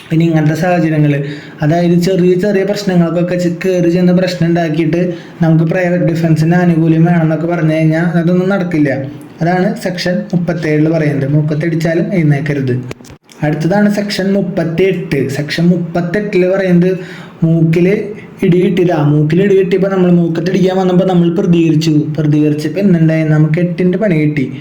പിന്നെ ഇങ്ങനത്തെ സാഹചര്യങ്ങൾ അതായത് ചെറിയ ചെറിയ പ്രശ്നങ്ങൾക്കൊക്കെ കയറി ചെന്ന് പ്രശ്നം ഉണ്ടാക്കിയിട്ട് നമുക്ക് പ്രൈവറ്റ് ഡിഫൻസിന് ആനുകൂല്യം വേണമെന്നൊക്കെ പറഞ്ഞു കഴിഞ്ഞാൽ അതൊന്നും നടക്കില്ല. അതാണ് സെക്ഷൻ മുപ്പത്തേഴിൽ പറയുന്നത് മൂക്കത്തടിച്ചാലും എഴുന്നേക്കരുത് അടുത്തതാണ് സെക്ഷൻ മുപ്പത്തി എട്ട് സെക്ഷൻ മുപ്പത്തെട്ടിൽ പറയുന്നത് മൂക്കിൽ ഇടി കിട്ടിയതാ. മൂക്കിൽ ഇടി കിട്ടിയപ്പോൾ നമ്മൾ മൂക്കത്ത് ഇടിക്കാൻ വന്നപ്പോൾ നമ്മൾ പ്രതികരിച്ചു. പ്രതികരിച്ചപ്പോൾ എന്തുണ്ടായി? നമുക്ക് എട്ടിന്റെ പണി കിട്ടി.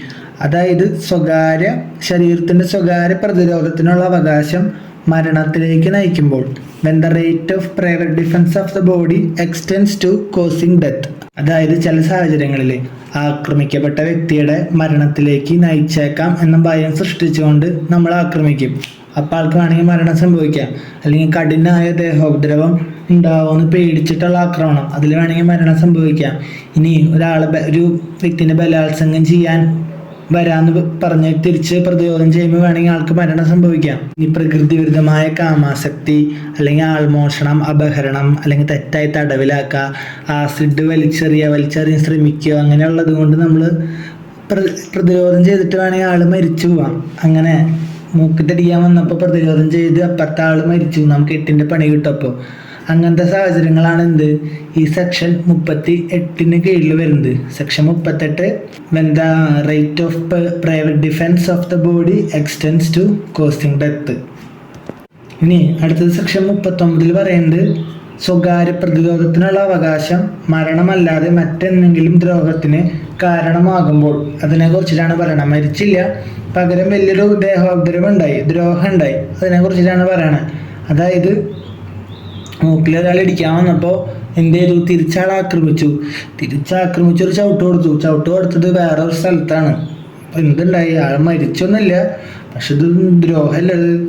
അതായത് സ്വകാര്യ ശരീരത്തിന്റെ സ്വകാര്യ പ്രതിരോധത്തിനുള്ള അവകാശം മരണത്തിലേക്ക് നയിക്കുമ്പോൾ. When the right of private defence of the body extends to causing death അതായത് ചില സാഹചര്യങ്ങളിൽ ആക്രമിക്കപ്പെട്ട വ്യക്തിയുടെ മരണത്തിലേക്ക് നയിച്ചേക്കാം എന്ന ഭയം സൃഷ്ടിച്ചുകൊണ്ട് നമ്മൾ ആക്രമിക്കും. അപ്പോൾ ആൾക്ക് വേണമെങ്കിൽ മരണം സംഭവിക്കാം. അല്ലെങ്കിൽ കഠിനമായ ദേഹോപദ്രവം ഉണ്ടാവുമെന്ന് പേടിച്ചിട്ടുള്ള ആക്രമണം. അതിൽ വേണമെങ്കിൽ മരണം സംഭവിക്കാം. ഇനി ഒരാളെ ഒരു വ്യക്തിനെ ബലാത്സംഗം ചെയ്യാൻ വരാന്ന് പറഞ്ഞ് തിരിച്ച് പ്രതിരോധം ചെയ്യുമ്പോൾ വേണമെങ്കിൽ ആൾക്ക് മരണം സംഭവിക്കാം. ഈ പ്രകൃതി വിരുദ്ധമായ കാമാസക്തി അല്ലെങ്കിൽ ആൾമോഷണം അപഹരണം അല്ലെങ്കിൽ തെറ്റായി തടവിലാക്കുക ആസിഡ് വലിച്ചെറിയുക വലിച്ചെറിയാൻ ശ്രമിക്കുക അങ്ങനെയുള്ളത് കൊണ്ട് നമ്മൾ പ്രതിരോധം ചെയ്തിട്ട് വേണമെങ്കിൽ ആൾ മരിച്ചു പോവാം. അങ്ങനെ മൂക്കിട്ടടിക്കാൻ വന്നപ്പോൾ പ്രതിരോധം ചെയ്ത് അപ്പുറത്തെ ആൾ മരിച്ചു. നമുക്ക് എട്ടിന്റെ പണി കിട്ടപ്പോൾ അങ്ങനത്തെ സാഹചര്യങ്ങളാണ് എന്ത് ഈ സെക്ഷൻ മുപ്പത്തി എട്ടിന് കീഴിൽ വരുന്നത്. സെക്ഷൻ മുപ്പത്തെട്ട് when the right of private defence of the body extends to causing death ഇനി അടുത്തത് സെക്ഷൻ മുപ്പത്തൊമ്പതിൽ പറയുന്നത് സ്വകാര്യ പ്രതിരോധത്തിനുള്ള അവകാശം മരണമല്ലാതെ മറ്റെന്തെങ്കിലും ദ്രോഹത്തിന് കാരണമാകുമ്പോൾ. അതിനെ കുറിച്ചിട്ടാണ് പറയണത്. മരിച്ചില്ല പകരം വലിയൊരു ദേഹോപദ്രവം ഉണ്ടായി ദ്രോഹം ഉണ്ടായി. അതിനെ കുറിച്ചിട്ടാണ് പറയണത്. അതായത് മൂക്കിൽ ഒരാൾ ഇടിക്കാൻ വന്നപ്പോൾ എന്ത് ചെയ്തു? തിരിച്ചാൾ ആക്രമിച്ചു തിരിച്ചാക്രമിച്ച് ഒരു ചവിട്ട് കൊടുത്തു. ചവിട്ട് കൊടുത്തത് വേറെ ഒരു സ്ഥലത്താണ്. അപ്പൊ എന്തുണ്ടായി? ആൾ മരിച്ചൊന്നുമില്ല. പക്ഷെ ഇത് ദ്രോഹമല്ല അത്.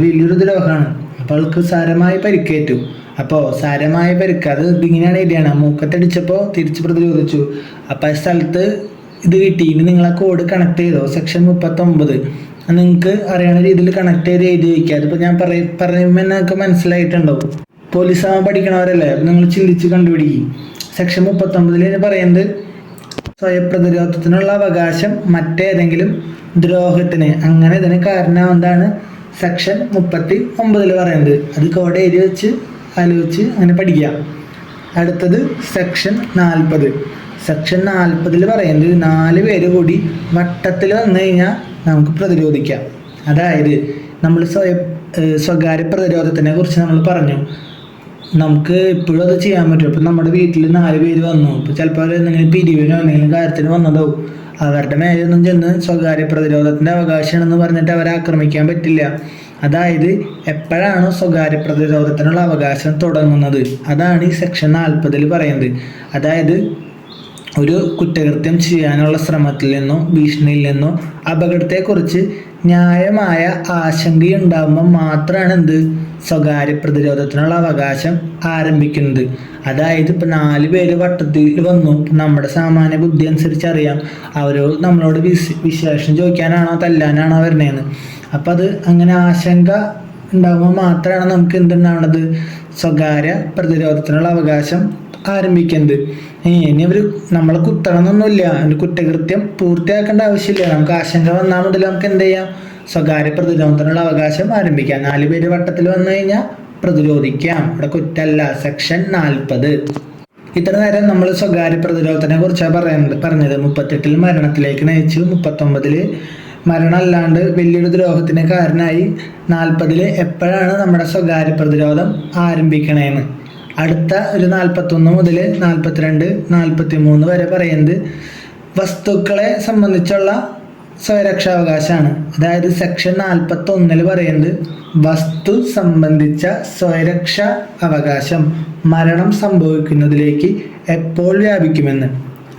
വലിയൊരു ദ്രോഹമാണ്. അപ്പോൾ അവൾക്ക് സാരമായി പരിക്കേറ്റു. അപ്പോൾ സാരമായ പരിക്ക്. അത് ഇതിങ്ങനെയാണ് ഇടിയാണ് മൂക്കത്തടിച്ചപ്പോൾ തിരിച്ച് പ്രതിരോധിച്ചു. അപ്പോൾ ആ സ്ഥലത്ത് ഇത് കിട്ടി. ഇനി നിങ്ങൾ ആ കോഡ് കണക്ട് ചെയ്തോ? സെക്ഷൻ മുപ്പത്തൊമ്പത്. നിങ്ങൾക്ക് അറിയാവുന്ന രീതിയിൽ കണക്ട് ചെയ്ത് എഴുതി വയ്ക്കുക. അതിപ്പോൾ ഞാൻ പറയും പറയുമ്പോൾ നിങ്ങൾക്ക് മനസ്സിലായിട്ടുണ്ടാവും. പോലീസ് ആവാൻ പഠിക്കണവരല്ലേ? നിങ്ങൾ ചിന്തിച്ച് കണ്ടുപിടിക്കും. സെക്ഷൻ മുപ്പത്തൊമ്പതിൽ പറയുന്നത് സ്വയപ്രതിരോധത്തിനുള്ള അവകാശം മറ്റേതെങ്കിലും ദ്രോഹത്തിന്. അങ്ങനെ ഇതിന് കാരണമെന്താണ് സെക്ഷൻ മുപ്പത്തി ഒമ്പതിൽ പറയുന്നത്. അത് കോഡ് എഴുതി വെച്ച് ആലോചിച്ച് അങ്ങനെ പഠിക്കാം അടുത്തത് സെക്ഷൻ നാൽപ്പത് സെക്ഷൻ നാൽപ്പതിൽ പറയുന്നത് നാല് പേര് കൂടി വട്ടത്തിൽ വന്നു കഴിഞ്ഞാൽ നമുക്ക് പ്രതിരോധിക്കാം. അതായത് നമ്മൾ സ്വയം സ്വകാര്യ പ്രതിരോധത്തിനെ കുറിച്ച് നമ്മൾ പറഞ്ഞു. നമുക്ക് ഇപ്പോഴും അത് ചെയ്യാൻ പറ്റും. ഇപ്പം നമ്മുടെ വീട്ടിൽ നാല് പേര് വന്നു. ഇപ്പം ചിലപ്പോൾ എന്തെങ്കിലും പിരിവിനോ എന്തെങ്കിലും കാര്യത്തിന് വന്നതോ അവരുടെ മേലൊന്നും ചെന്ന് സ്വകാര്യ പ്രതിരോധത്തിന്റെ അവകാശമാണെന്ന് പറഞ്ഞിട്ട് അവരെ ആക്രമിക്കാൻ പറ്റില്ല. അതായത് എപ്പോഴാണോ സ്വകാര്യ പ്രതിരോധത്തിനുള്ള അവകാശം തുടങ്ങുന്നത്? അതാണ് ഈ സെക്ഷൻ നാൽപ്പതിൽ പറയുന്നത്. അതായത് ഒരു കുറ്റകൃത്യം ചെയ്യാനുള്ള ശ്രമത്തിൽ നിന്നോ ഭീഷണിയിൽ നിന്നോ അപകടത്തെക്കുറിച്ച് ന്യായമായ ആശങ്കയുണ്ടാകുമ്പോൾ മാത്രമാണ് എന്ത് സ്വകാര്യ പ്രതിരോധത്തിനുള്ള അവകാശം ആരംഭിക്കുന്നത്. അതായത് ഇപ്പം നാല് പേര് വട്ടത്തിൽ വന്നു. നമ്മുടെ സാമാന്യ ബുദ്ധി അനുസരിച്ച് അറിയാം അവരോട് നമ്മളോട് വിശ് വിശേഷം ചോദിക്കാനാണോ തല്ലാനാണോ വരണേന്ന്. അപ്പം അത് അങ്ങനെ ആശങ്ക ഉണ്ടാകുമ്പോൾ മാത്രമാണ് നമുക്ക് എന്തുണ്ടാവുന്നത് സ്വകാര്യ പ്രതിരോധത്തിനുള്ള അവകാശം ആരംഭിക്കുന്നത്. ഇനി അവർ നമ്മളെ കുത്തണമെന്നൊന്നുമില്ല അതിന്റെ കുറ്റകൃത്യം പൂർത്തിയാക്കേണ്ട ആവശ്യമില്ല. നമുക്ക് ആശങ്ക വന്നാൽ മുതൽ നമുക്ക് എന്ത് ചെയ്യാം? സ്വകാര്യ പ്രതിരോധത്തിനുള്ള അവകാശം ആരംഭിക്കാം. നാല് പേര് വട്ടത്തിൽ വന്നു കഴിഞ്ഞാൽ പ്രതിരോധിക്കാം. ഇവിടെ കുറ്റല്ല. സെക്ഷൻ നാൽപ്പത് ഇത്ര നേരം നമ്മൾ സ്വകാര്യ പ്രതിരോധത്തിനെ കുറിച്ചാണ് പറയുന്നത്. പറഞ്ഞത് മുപ്പത്തെട്ടിൽ മരണത്തിലേക്ക് നയിച്ചു. മുപ്പത്തൊമ്പതിൽ മരണം അല്ലാണ്ട് വലിയൊരു ദ്രോഹത്തിന് കാരണമായി നാൽപ്പതിൽ എപ്പോഴാണ് നമ്മുടെ സ്വകാര്യ പ്രതിരോധം ആരംഭിക്കണേന്ന്. അടുത്ത ഒരു നാൽപ്പത്തൊന്ന് മുതൽ നാൽപ്പത്തിരണ്ട് നാൽപ്പത്തി മൂന്ന് വരെ പറയുന്നത് വസ്തുക്കളെ സംബന്ധിച്ചുള്ള സ്വയരക്ഷാവകാശമാണ് അതായത് സെക്ഷൻ നാൽപ്പത്തി ഒന്നിൽ പറയുന്നത് വസ്തു സംബന്ധിച്ച സ്വയരക്ഷാ അവകാശം മരണം സംഭവിക്കുന്നതിലേക്ക് എപ്പോൾ വ്യാപിക്കുമെന്ന്.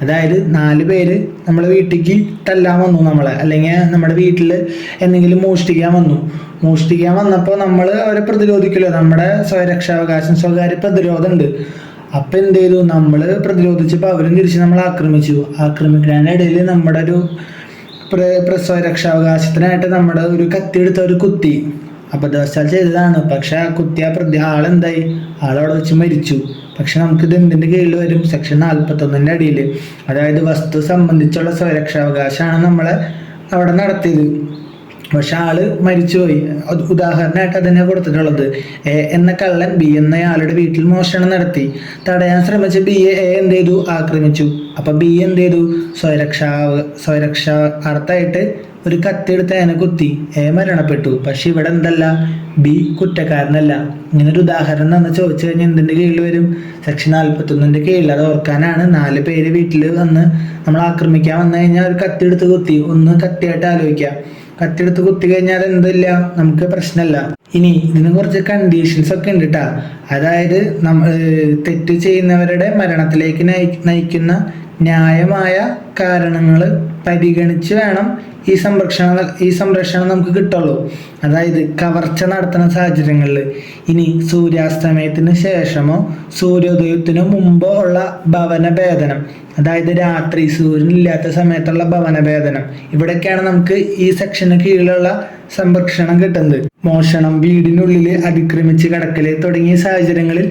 അതായത് നാല് പേര് നമ്മളെ വീട്ടിലേക്ക് തല്ലാൻ വന്നു നമ്മളെ. അല്ലെങ്കിൽ നമ്മുടെ വീട്ടിൽ എന്തെങ്കിലും മോഷ്ടിക്കാൻ വന്നു. മോഷ്ടിക്കാൻ വന്നപ്പോൾ നമ്മൾ അവരെ പ്രതിരോധിക്കില്ല. നമ്മുടെ സ്വയരക്ഷാവകാശം സ്വകാര്യ പ്രതിരോധമുണ്ട് അപ്പം എന്ത് ചെയ്തു? നമ്മൾ പ്രതിരോധിച്ചപ്പോൾ അവരും തിരിച്ച് നമ്മൾ ആക്രമിച്ചു. ആക്രമിക്കാനിടയിൽ നമ്മുടെ ഒരു സ്വയരക്ഷാവകാശത്തിനായിട്ട് നമ്മുടെ ഒരു കത്തി എടുത്ത ഒരു കുത്തി. അബദ്ധവശാൽ ചെയ്തതാണ്. പക്ഷെ ആ കുത്തി ആ പ്രതി ആളെന്തായി? ആളവിടെ വെച്ച് മരിച്ചു. പക്ഷെ നമുക്ക് ഇത് എന്തിന്റെ കീഴിൽ വരും? സെക്ഷൻ നാൽപ്പത്തൊന്നിന്റെ അടിയിൽ. അതായത് വസ്തു സംബന്ധിച്ചുള്ള സ്വരക്ഷാവകാശമാണ് നമ്മളെ അവിടെ നടത്തിയത്. പക്ഷെ ആൾ മരിച്ചുപോയി. ഉദാഹരണമായിട്ട് അതിനെ കൊടുത്തിട്ടുള്ളത്. എ എന്ന കള്ളൻ ബി എന്നയാളുടെ വീട്ടിൽ മോഷണം നടത്തി. തടയാൻ ശ്രമിച്ച ബി എ എന്ത് ചെയ്തു? ആക്രമിച്ചു. അപ്പൊ ബി എന്ത് ചെയ്തു? സ്വയരക്ഷാ സ്വരക്ഷാ അർത്ഥമായിട്ട് ഒരു കത്തിയെടുത്ത് അതിനെ കുത്തി. എ മരണപ്പെട്ടു. പക്ഷെ ഇവിടെ എന്തല്ല? ബി കുറ്റക്കാരനല്ല. ഇങ്ങനെ ഒരു ഉദാഹരണം എന്ന് ചോദിച്ചു കഴിഞ്ഞാൽ എന്തിന്റെ കീഴിൽ വരും? സെക്ഷൻ നാൽപ്പത്തൊന്നിന്റെ കീഴിൽ. അത് ഓർക്കാനാണ്. നാല് പേര് വീട്ടിൽ വന്ന് നമ്മൾ ആക്രമിക്കാൻ വന്നു കഴിഞ്ഞാൽ ഒരു കത്തിയെടുത്ത് കുത്തി. ഒന്ന് കത്തിയായിട്ട് ആലോചിക്കാം. കത്തിയെടുത്ത് കുത്തി കഴിഞ്ഞാൽ എന്തില്ല നമുക്ക് പ്രശ്നമല്ല ഇനി ഇതിന് കുറച്ച് കണ്ടീഷൻസ് ഒക്കെ ഉണ്ട് കേട്ടാ അതായത് നമ്മൾ തെറ്റ് ചെയ്യുന്നവരുടെ മരണത്തിലേക്ക് നയിക്കുന്ന ന്യായമായ കാരണങ്ങൾ പരിഗണിച്ച് വേണം ഈ സംരക്ഷണം ഈ സംരക്ഷണം നമുക്ക് കിട്ടുള്ളൂ. അതായത് കവർച്ച നടത്തുന്ന സാഹചര്യങ്ങളിൽ ഇനി സൂര്യാസ്തമയത്തിന് ശേഷമോ സൂര്യോദയത്തിനു മുമ്പോ ഉള്ള ഭവനഭേദനം അതായത് രാത്രി സൂര്യൻ ഇല്ലാത്ത സമയത്തുള്ള ഭവനഭേദനം ഇവിടൊക്കെയാണ് നമുക്ക് ഈ സെക്ഷന് കീഴിലുള്ള സംരക്ഷണം കിട്ടുന്നത്. മോഷണം വീടിനുള്ളിൽ അതിക്രമിച്ച് കിടക്കൽ തുടങ്ങിയ സാഹചര്യങ്ങളിൽ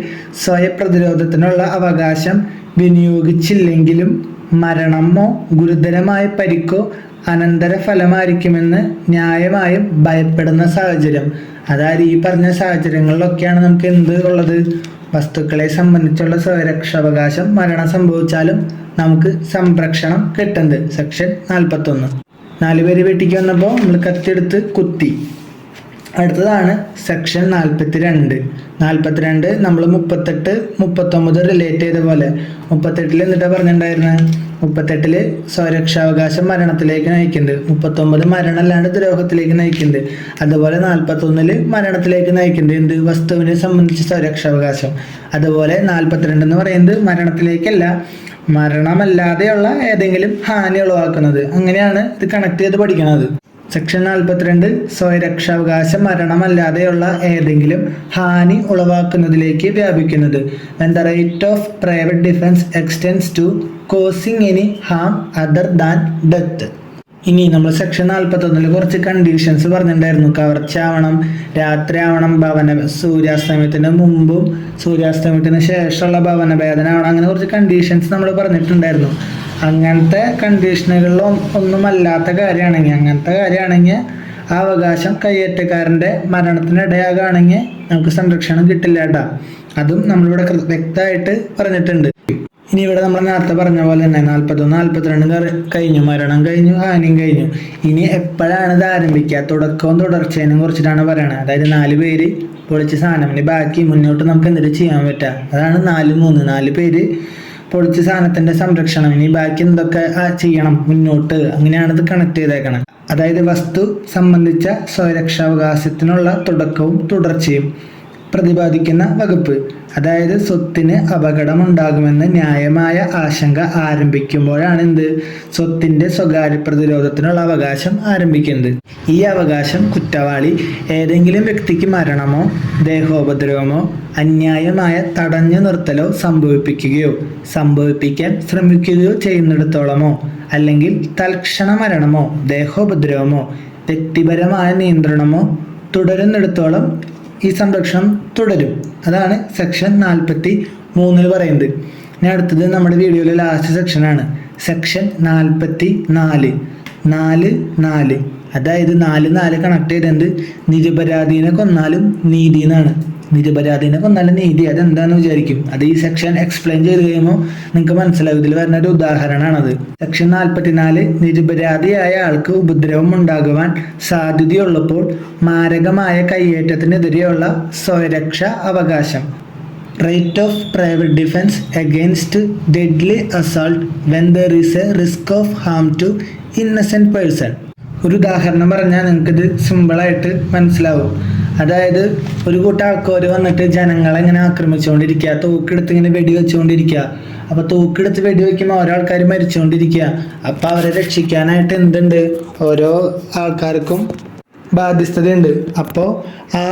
സ്വയപ്രതിരോധത്തിനുള്ള അവകാശം വിനിയോഗിച്ചില്ലെങ്കിലും മരണമോ ഗുരുതരമായ പരിക്കോ അനന്തര ഫലമായിരിക്കുമെന്ന് ന്യായമായും ഭയപ്പെടുന്ന സാഹചര്യം. അതായത് ഈ പറഞ്ഞ സാഹചര്യങ്ങളിലൊക്കെയാണ് നമുക്ക് എന്ത് ഉള്ളത്? വസ്തുക്കളെ സംബന്ധിച്ചുള്ള സ്വരക്ഷാവകാശം മരണം സംഭവിച്ചാലും നമുക്ക് സംരക്ഷണം കിട്ടുന്നത്. സെക്ഷൻ നാൽപ്പത്തൊന്ന് നാലുപേര് വെട്ടിക്ക് വന്നപ്പോൾ നമ്മൾ കത്തിയെടുത്ത് കുത്തി. അടുത്തതാണ് സെക്ഷൻ നാൽപ്പത്തി രണ്ട് നാൽപ്പത്തിരണ്ട് നമ്മൾ മുപ്പത്തെട്ട് മുപ്പത്തൊമ്പത് റിലേറ്റ് ചെയ്ത പോലെ. മുപ്പത്തെട്ടിൽ എന്നിട്ടാ പറഞ്ഞിട്ടുണ്ടായിരുന്നത് മുപ്പത്തെട്ടിൽ സ്വരക്ഷാവകാശം മരണത്തിലേക്ക് നയിക്കുന്നുണ്ട് മുപ്പത്തൊമ്പത് മരണമല്ലാണ്ട് ദ്രോഹത്തിലേക്ക് നയിക്കുന്നുണ്ട് അതുപോലെ നാൽപ്പത്തൊന്നിൽ മരണത്തിലേക്ക് നയിക്കുന്നുണ്ട് എന്ത്? വസ്തുവിനെ സംബന്ധിച്ച് സ്വരക്ഷാവകാശം. അതുപോലെ നാൽപ്പത്തിരണ്ട് എന്ന് പറയുന്നത് മരണത്തിലേക്കല്ല മരണമല്ലാതെയുള്ള ഏതെങ്കിലും ഹാനി ഉളവാക്കുന്നത് അങ്ങനെയാണ് ഇത് കണക്ട് ചെയ്ത് പഠിക്കുന്നത് സെക്ഷൻ നാൽപ്പത്തിരണ്ട് സ്വയരക്ഷാവകാശം മരണമല്ലാതെയുള്ള ഏതെങ്കിലും ഹാനി ഉളവാക്കുന്നതിലേക്ക് വ്യാപിക്കുന്നത്. When the right of private defence extends to causing any harm other than death ഇനി നമ്മൾ സെക്ഷൻ നാൽപ്പത്തൊന്നിൽ കുറച്ച് കണ്ടീഷൻസ് പറഞ്ഞിട്ടുണ്ടായിരുന്നു. കവർച്ച ആവണം രാത്രി ആവണം ഭവന സൂര്യാസ്തമയത്തിന് മുമ്പും സൂര്യാസ്തമയത്തിന് ശേഷമുള്ള ഭവന ഭേദന ആവണം അങ്ങനെ കുറച്ച് കണ്ടീഷൻസ് നമ്മൾ പറഞ്ഞിട്ടുണ്ടായിരുന്നു. അങ്ങനത്തെ കണ്ടീഷനുകളിലും ഒന്നുമല്ലാത്ത കാര്യമാണെങ്കിൽ അങ്ങനത്തെ കാര്യമാണെങ്കിൽ ആ അവകാശം കയ്യേറ്റക്കാരന്റെ മരണത്തിനിടയാകുകയാണെങ്കിൽ നമുക്ക് സംരക്ഷണം കിട്ടില്ല കേട്ടോ അതും നമ്മളിവിടെ വ്യക്തമായിട്ട് പറഞ്ഞിട്ടുണ്ട്. ഇനി ഇവിടെ നമ്മൾ നേരത്തെ പറഞ്ഞ പോലെ തന്നെ നാൽപ്പത്തൊന്ന് നാൽപ്പത്തിരണ്ട് കഴിഞ്ഞു. മരണം കഴിഞ്ഞു ഹാനിയും കഴിഞ്ഞു. ഇനി എപ്പോഴാണ് ഇത് ആരംഭിക്കുക? തുടക്കവും തുടർച്ചേനും കുറിച്ചിട്ടാണ് പറയുന്നത് അതായത് നാല് പേര് പൊളിച്ച് സാധനം. ഇനി ബാക്കി മുന്നോട്ട് നമുക്ക് എന്തിട്ട് ചെയ്യാൻ പറ്റുക. അതാണ് നാല് മൂന്ന്. നാല് പേര് പൊളിച്ച സാധനത്തിന്റെ സംരക്ഷണം. ഇനി ബാക്കി എന്തൊക്കെ ചെയ്യണം മുന്നോട്ട്. അങ്ങനെയാണ് ഇത് കണക്ട് ചെയ്തേക്കണം അതായത് വസ്തു സംബന്ധിച്ച സ്വരക്ഷാവകാശത്തിനുള്ള തുടക്കവും തുടർച്ചയും. പ്രതിപാദിക്കുന്ന വകുപ്പ്. അതായത് സ്വത്തിന് അപകടമുണ്ടാകുമെന്ന് ന്യായമായ ആശങ്ക ആരംഭിക്കുമ്പോഴാണ് എന്ത് സ്വത്തിന്റെ സ്വകാര്യ പ്രതിരോധത്തിനുള്ള അവകാശം ആരംഭിക്കുന്നത്. ഈ അവകാശം കുറ്റവാളി ഏതെങ്കിലും വ്യക്തിക്ക് മരണമോ ദേഹോപദ്രവമോ അന്യായമായ തടഞ്ഞു നിർത്തലോ സംഭവിപ്പിക്കുകയോ സംഭവിപ്പിക്കാൻ ശ്രമിക്കുകയോ ചെയ്യുന്നിടത്തോളമോ അല്ലെങ്കിൽ തൽക്ഷണ മരണമോ ദേഹോപദ്രവമോ വ്യക്തിപരമായ നിയന്ത്രണമോ തുടരുന്നിടത്തോളം ഈ സംരക്ഷണം തുടരും. അതാണ് സെക്ഷൻ നാൽപ്പത്തി മൂന്നിൽ പറയുന്നത്. ഇനി അടുത്തത് നമ്മുടെ വീഡിയോയിലെ ലാസ്റ്റ് സെക്ഷനാണ് സെക്ഷൻ നാൽപ്പത്തി നാല് നാല് നാല്. അതായത് നാല് നാല് കണക്ട് ചെയ്തത് നിരപരാധീനെ കൊന്നാലും നീതി എന്നാണ് നിരപരാധീനെ കൊന്നാലും നീതി. അതെന്താന്ന് വിചാരിക്കും? അത് ഈ സെക്ഷൻ എക്സ്പ്ലെയിൻ ചെയ്ത് കഴിയുമ്പോൾ നിങ്ങൾക്ക് മനസ്സിലാവും. ഇതിൽ വരുന്ന ഒരു ഉദാഹരണമാണത് സെക്ഷൻ നാൽപ്പത്തിനാല് നിരപരാധിയായ ആൾക്ക് ഉപദ്രവം ഉണ്ടാകുവാൻ സാധ്യതയുള്ളപ്പോൾ മാരകമായ കയ്യേറ്റത്തിനെതിരെയുള്ള സ്വരക്ഷ അവകാശം. Right of private defence against deadly assault when there is a risk of harm to innocent person ഒരു ഉദാഹരണം പറഞ്ഞാൽ നിങ്ങൾക്കിത് സിമ്പിളായിട്ട് മനസ്സിലാവും. അതായത് ഒരു കൂട്ടം ആൾക്കാർ വന്നിട്ട് ജനങ്ങളെ ഇങ്ങനെ ആക്രമിച്ചുകൊണ്ടിരിക്കുക തോക്കെടുത്ത് ഇങ്ങനെ വെടിവെച്ചുകൊണ്ടിരിക്കുക അപ്പോൾ അപ്പൊ തോക്കെടുത്ത് വെടിവെക്കുമ്പോൾ ഓരോ ആൾക്കാർ മരിച്ചുകൊണ്ടിരിക്കുക അപ്പൊ അവരെ രക്ഷിക്കാനായിട്ട് എന്തുണ്ട്? ഓരോ ആൾക്കാർക്കും ബാധ്യസ്ഥതയുണ്ട്. അപ്പോൾ ആ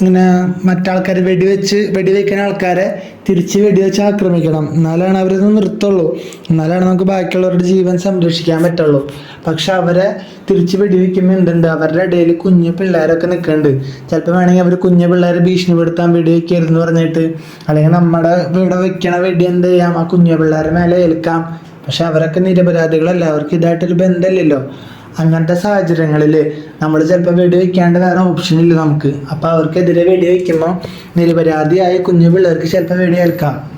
ഇങ്ങനെ മറ്റാൾക്കാർ വെടിവെച്ച് വെടിവെക്കുന്ന ആൾക്കാരെ തിരിച്ച് വെടിവെച്ച് ആക്രമിക്കണം. എന്നാലാണ് അവരിത് നിർത്തുള്ളൂ. എന്നാലാണ് നമുക്ക് ബാക്കിയുള്ളവരുടെ ജീവൻ സംരക്ഷിക്കാൻ പറ്റുള്ളൂ. പക്ഷെ അവരെ തിരിച്ച് വെടിവെക്കുമ്പോൾ എന്തുണ്ട്? അവരുടെ ഇടയിൽ കുഞ്ഞു പിള്ളേരൊക്കെ നിൽക്കുന്നുണ്ട് ചിലപ്പോൾ വേണമെങ്കിൽ അവർ കുഞ്ഞു പിള്ളേരെ ഭീഷണിപ്പെടുത്താൻ വെടിവെക്കരുതെന്ന് പറഞ്ഞിട്ട് അല്ലെങ്കിൽ നമ്മുടെ ഇവിടെ വെക്കണ വെടി എന്ത് ചെയ്യാം? ആ കുഞ്ഞു പിള്ളേരെ മേലെ ഏൽക്കാം. പക്ഷെ അവരൊക്കെ നിരപരാധികളല്ല. അവർക്ക് ഇതായിട്ടൊരു ബന്ധമില്ലല്ലോ. അങ്ങനത്തെ സാഹചര്യങ്ങളിൽ നമ്മൾ ചിലപ്പോൾ വെടിവെക്കാണ്ട് വേറെ ഓപ്ഷൻ ഇല്ല നമുക്ക്. അപ്പോൾ അവർക്കെതിരെ വെടിവെക്കുമ്പോൾ നിരപരാധിയായ കുഞ്ഞു പിള്ളേർക്ക് ചിലപ്പോൾ വെടിയേൽക്കാം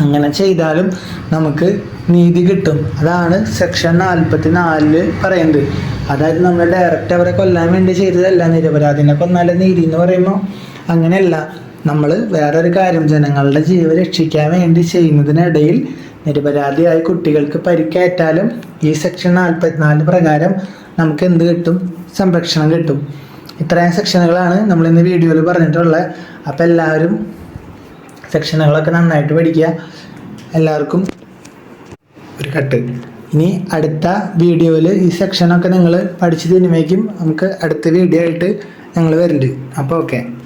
അങ്ങനെ ചെയ്താലും നമുക്ക് നീതി കിട്ടും. അതാണ് സെക്ഷൻ നാൽപ്പത്തി നാലിൽ പറയുന്നത്. അതായത് നമ്മൾ ഡയറക്റ്റ് അവരെ കൊല്ലാൻ വേണ്ടി ചെയ്തതല്ല നിരപരാധിനെ കൊന്നാലും നീതി എന്ന് പറയുമ്പോൾ അങ്ങനെയല്ല. നമ്മൾ വേറൊരു കാര്യം ജനങ്ങളുടെ ജീവ രക്ഷിക്കാൻ വേണ്ടി ചെയ്യുന്നതിനിടയിൽ നിരപരാധിയായ കുട്ടികൾക്ക് പരിക്കേറ്റാലും ഈ സെക്ഷൻ നാൽപ്പത്തിനാല് പ്രകാരം നമുക്ക് എന്ത് കിട്ടും? സംരക്ഷണം കിട്ടും. ഇത്രയും സെക്ഷനുകളാണ് നമ്മൾ ഇന്ന് വീഡിയോയിൽ പറഞ്ഞിട്ടുള്ളത്. അപ്പോൾ എല്ലാവരും സെക്ഷനുകളൊക്കെ നന്നായിട്ട് പഠിക്കുക. എല്ലാവർക്കും ഒരു കട്ട്. ഇനി അടുത്ത വീഡിയോയിൽ ഈ സെക്ഷനൊക്കെ നിങ്ങൾ പഠിച്ചു തരുമ്പോഴേക്കും നമുക്ക് അടുത്ത വീഡിയോ ആയിട്ട് ഞങ്ങൾ വരുന്നുണ്ട് അപ്പോൾ ഓക്കെ